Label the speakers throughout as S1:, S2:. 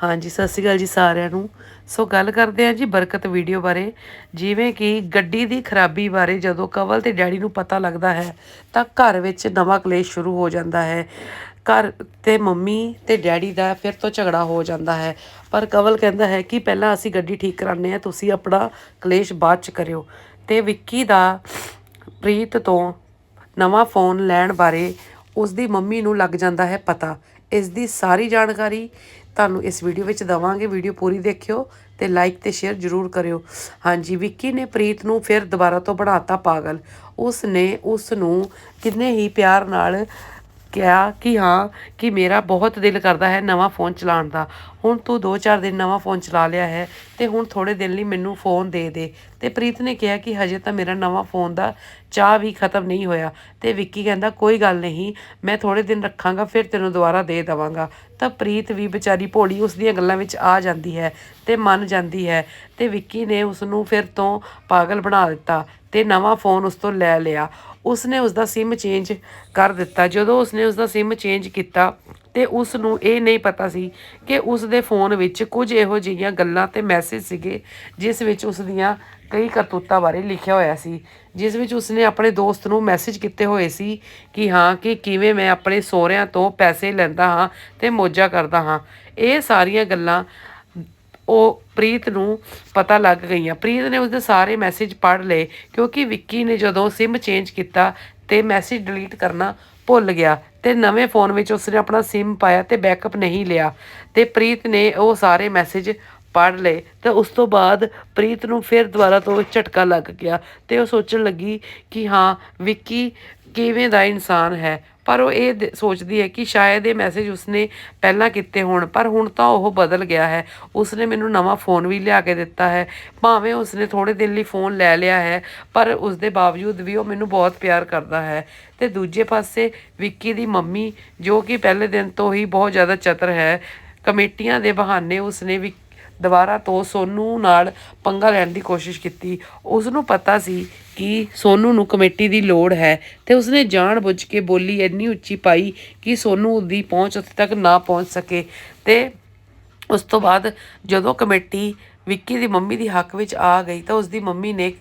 S1: ਹਾਂਜੀ, ਸਤਿ ਸ਼੍ਰੀ ਅਕਾਲ ਜੀ ਸਾਰਿਆਂ ਨੂੰ। ਸੋ ਗੱਲ ਕਰਦੇ ਹਾਂ ਜੀ ਬਰਕਤ ਵੀਡੀਓ ਬਾਰੇ। ਜਿਵੇਂ ਕਿ ਗੱਡੀ ਦੀ ਖਰਾਬੀ ਬਾਰੇ ਜਦੋਂ ਕਵਲ ਤੇ ਡੈਡੀ ਨੂੰ ਪਤਾ ਲੱਗਦਾ ਹੈ, ਤਾਂ ਘਰ ਵਿੱਚ ਨਵਾਂ ਕਲੇਸ਼ ਸ਼ੁਰੂ ਹੋ ਜਾਂਦਾ ਹੈ। ਘਰ ਤੇ ਮੰਮੀ ਤੇ ਡੈਡੀ ਦਾ ਫਿਰ ਤੋਂ ਝਗੜਾ ਹੋ ਜਾਂਦਾ ਹੈ। ਪਰ ਕਵਲ ਕਹਿੰਦਾ ਹੈ ਕਿ ਪਹਿਲਾਂ ਅਸੀਂ ਗੱਡੀ ਠੀਕ ਕਰਾਉਂਦੇ ਹਾਂ, ਤੁਸੀਂ ਆਪਣਾ ਕਲੇਸ਼ ਬਾਅਦ ਚ ਕਰਿਓ। ਤੇ ਵਿੱਕੀ ਦਾ ਪ੍ਰੀਤ ਤੋਂ ਨਵਾਂ ਫੋਨ ਲੈਣ ਬਾਰੇ ਉਸ ਦੀ ਮੰਮੀ ਨੂੰ ਲੱਗ ਜਾਂਦਾ ਹੈ ਪਤਾ। ਇਸ ਦੀ ਸਾਰੀ ਜਾਣਕਾਰੀ ਤੁਹਾਨੂੰ ਇਸ ਵੀਡੀਓ ਵਿੱਚ ਦਵਾਂਗੇ। ਵੀਡੀਓ ਪੂਰੀ ਦੇਖਿਓ ਤੇ ਲਾਈਕ ਤੇ ਸ਼ੇਅਰ ਜ਼ਰੂਰ ਕਰਿਓ। ਹਾਂਜੀ, ਵਿੱਕੀ ਨੇ ਪ੍ਰੀਤ ਨੂੰ ਫਿਰ ਦੁਬਾਰਾ ਤੋਂ ਬਣਾਤਾ ਪਾਗਲ। ਉਸ ਨੇ ਉਸ ਨੂੰ ਕਿੰਨੇ ਹੀ ਪਿਆਰ ਨਾਲ ਕਿਹਾ ਕਿ ਹਾਂ, ਕਿ ਮੇਰਾ ਬਹੁਤ ਦਿਲ ਕਰਦਾ ਹੈ ਨਵਾਂ ਫੋਨ ਚਲਾਉਣ ਦਾ। ਹੁਣ ਤੂੰ 2-4 ਦਿਨ ਨਵਾਂ ਫੋਨ ਚਲਾ ਲਿਆ ਹੈ ਤੇ ਹੁਣ ਥੋੜੇ ਦਿਨ ਲਈ ਮੈਨੂੰ ਫੋਨ ਦੇ ਦੇ। ਤੇ ਪ੍ਰੀਤ ਨੇ ਕਿਹਾ ਕਿ ਹਜੇ ਤਾਂ ਮੇਰਾ ਨਵਾਂ ਫੋਨ ਦਾ ਚਾਹ ਵੀ ਖਤਮ ਨਹੀਂ ਹੋਇਆ। ਤੇ ਵਿੱਕੀ ਕਹਿੰਦਾ, ਕੋਈ ਗੱਲ ਨਹੀਂ, ਮੈਂ ਥੋੜੇ ਦਿਨ ਰੱਖਾਂਗਾ, ਫਿਰ ਤੈਨੂੰ ਦੁਬਾਰਾ ਦੇ ਦਵਾਂਗਾ। ਤਾਂ ਪ੍ਰੀਤ ਵੀ ਵਿਚਾਰੀ ਭੋਲੀ ਉਸ ਦੀਆਂ ਗੱਲਾਂ ਵਿੱਚ ਆ ਜਾਂਦੀ ਹੈ ਤੇ ਮੰਨ ਜਾਂਦੀ ਹੈ ਤੇ ਵਿੱਕੀ ਨੇ ਉਸ ਨੂੰ ਫਿਰ ਤੋਂ ਪਾਗਲ ਬਣਾ ਦਿੱਤਾ ਤੇ ਨਵਾਂ ਫੋਨ ਉਸ ਤੋਂ ਲੈ ਲਿਆ। ਉਸਨੇ ਉਸ ਦਾ ਸਿਮ ਚੇਂਜ ਕਰ ਦਿੱਤਾ। ਜਦੋਂ ਉਸਨੇ ਉਸ ਦਾ ਸਿਮ ਚੇਂਜ ਕੀਤਾ ਤੇ ਉਸ ਨੂੰ ਇਹ ਨਹੀਂ ਪਤਾ ਸੀ ਕਿ ਉਸ ਦੇ ਫੋਨ ਵਿੱਚ ਕੁਝ ਇਹੋ ਜਿਹੀਆਂ ਗੱਲਾਂ ਤੇ ਮੈਸੇਜ ਸੀਗੇ, ਜਿਸ ਵਿੱਚ ਉਸ ਦੀਆਂ ਕਈ ਕਰਤੂਤਾਂ ਬਾਰੇ ਲਿਖਿਆ ਹੋਇਆ ਸੀ, ਜਿਸ ਵਿੱਚ ਉਸਨੇ ਆਪਣੇ ਦੋਸਤ ਨੂੰ ਮੈਸੇਜ ਕੀਤੇ ਹੋਏ ਸੀ ਕਿ ਹਾਂ ਕਿ ਕਿਵੇਂ ਮੈਂ ਆਪਣੇ ਸਹੁਰਿਆਂ ਤੋਂ ਪੈਸੇ ਲੈਂਦਾ ਹਾਂ ਤੇ ਮੋਜਾ ਕਰਦਾ ਹਾਂ। ਇਹ ਸਾਰੀਆਂ ਗੱਲਾਂ ਉਹ ਪ੍ਰੀਤ ਨੂੰ ਪਤਾ ਲੱਗ ਗਈਆਂ। ਪ੍ਰੀਤ ਨੇ ਉਸਦੇ ਸਾਰੇ ਮੈਸੇਜ ਪੜ੍ਹ ਲਏ ਕਿਉਂਕਿ ਵਿੱਕੀ ਨੇ ਜਦੋਂ ਸਿਮ ਚੇਂਜ ਕੀਤਾ ਤੇ ਮੈਸੇਜ ਡਿਲੀਟ ਕਰਨਾ ਭੁੱਲ ਗਿਆ ਤੇ ਨਵੇਂ ਫੋਨ ਵਿੱਚ ਉਸਨੇ ਆਪਣਾ ਸਿਮ ਪਾਇਆ ਤੇ ਬੈਕਅਪ ਨਹੀਂ ਲਿਆ ਤੇ ਪ੍ਰੀਤ ਨੇ ਉਹ ਸਾਰੇ ਮੈਸੇਜ ਪੜ੍ਹ ਲਏ ਤੇ ਉਸ ਤੋਂ ਬਾਅਦ ਪ੍ਰੀਤ ਨੂੰ ਫਿਰ ਦੁਬਾਰਾ ਤੋਂ ਝਟਕਾ ਲੱਗ ਗਿਆ ਤੇ ਉਹ ਸੋਚਣ ਲੱਗੀ ਕਿ ਹਾਂ, ਵਿੱਕੀ ਕਿਵੇਂ ਦਾ ਇਨਸਾਨ ਹੈ? ਪਰ ਉਹ ਇਹ ਦ- ਸੋਚਦੀ ਹੈ ਕਿ ਸ਼ਾਇਦ ਇਹ ਮੈਸੇਜ ਉਸਨੇ ਪਹਿਲਾਂ ਕੀਤੇ ਹੋਣ, ਪਰ ਹੁਣ ਤਾਂ ਉਹ ਬਦਲ ਗਿਆ ਹੈ। ਉਸਨੇ ਮੈਨੂੰ ਨਵਾਂ ਫੋਨ ਵੀ ਲਿਆ ਕੇ ਦਿੱਤਾ ਹੈ। ਭਾਵੇਂ ਉਸਨੇ ਥੋੜੇ ਦਿਨ ਲਈ ਫੋਨ ਲੈ ਲਿਆ ਹੈ, ਪਰ ਉਸਦੇ ਬਾਵਜੂਦ ਵੀ ਉਹ ਮੈਨੂੰ ਬਹੁਤ ਪਿਆਰ ਕਰਦਾ ਹੈ। ਤੇ ਦੂਜੇ ਪਾਸੇ ਵਿੱਕੀ ਦੀ ਮੰਮੀ, ਜੋ ਕਿ ਪਹਿਲੇ ਦਿਨ ਤੋਂ ਹੀ ਬਹੁਤ ਜ਼ਿਆਦਾ ਚਤਰ ਹੈ, ਕਮੇਟੀਆਂ ਦੇ ਬਹਾਨੇ ਉਸਨੇ ਵੀ ਦੁਬਾਰਾ ਤੋਂ ਸੋਨੂ ਨਾਲ ਪੰਗਾ ਲੈਣ ਦੀ ਕੋਸ਼ਿਸ਼ ਕੀਤੀ। ਉਸ ਨੂੰ ਪਤਾ ਸੀ ਕਿ ਸੋਨੂ ਨੂੰ ਕਮੇਟੀ ਦੀ ਲੋੜ ਹੈ ਤੇ ਉਸਨੇ ਜਾਣਬੁੱਝ ਕੇ ਬੋਲੀ ਇੰਨੀ ਉੱਚੀ ਪਾਈ ਕਿ ਸੋਨੂ ਦੀ ਪਹੁੰਚ ਉੱਥੇ ਤੱਕ ਨਾ ਪਹੁੰਚ ਸਕੇ ਤੇ ਉਸ ਤੋਂ ਬਾਅਦ ਜਦੋਂ ਕਮੇਟੀ ਵਿੱਕੀ ਦੀ ਮੰਮੀ ਦੀ ਹੱਕ ਵਿੱਚ ਆ ਗਈ ਤਾਂ ਉਸ ਦੀ ਮੰਮੀ ਨੇ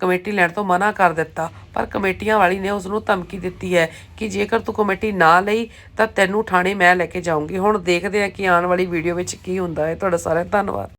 S1: ਕਮੇਟੀ ਲੈਣ ਤੋਂ ਮਨਾ ਕਰ ਦਿੱਤਾ। ਪਰ ਕਮੇਟੀਆਂ ਵਾਲੀ ਨੇ ਉਸ ਨੂੰ ਧਮਕੀ ਦਿੱਤੀ ਹੈ ਕਿ ਜੇਕਰ ਤੂੰ ਕਮੇਟੀ ਨਾ ਲਈ, ਤਾਂ ਤੈਨੂੰ ਥਾਣੇ ਮੈਂ ਲੈ ਕੇ ਜਾਊਂਗੀ। ਹੁਣ ਦੇਖਦੇ ਹਾਂ ਕਿ ਆਉਣ ਵਾਲੀ ਵੀਡੀਓ ਵਿੱਚ ਕੀ ਹੁੰਦਾ ਹੈ। ਤੁਹਾਡਾ ਸਾਰਿਆਂ ਦਾ ਧੰਨਵਾਦ।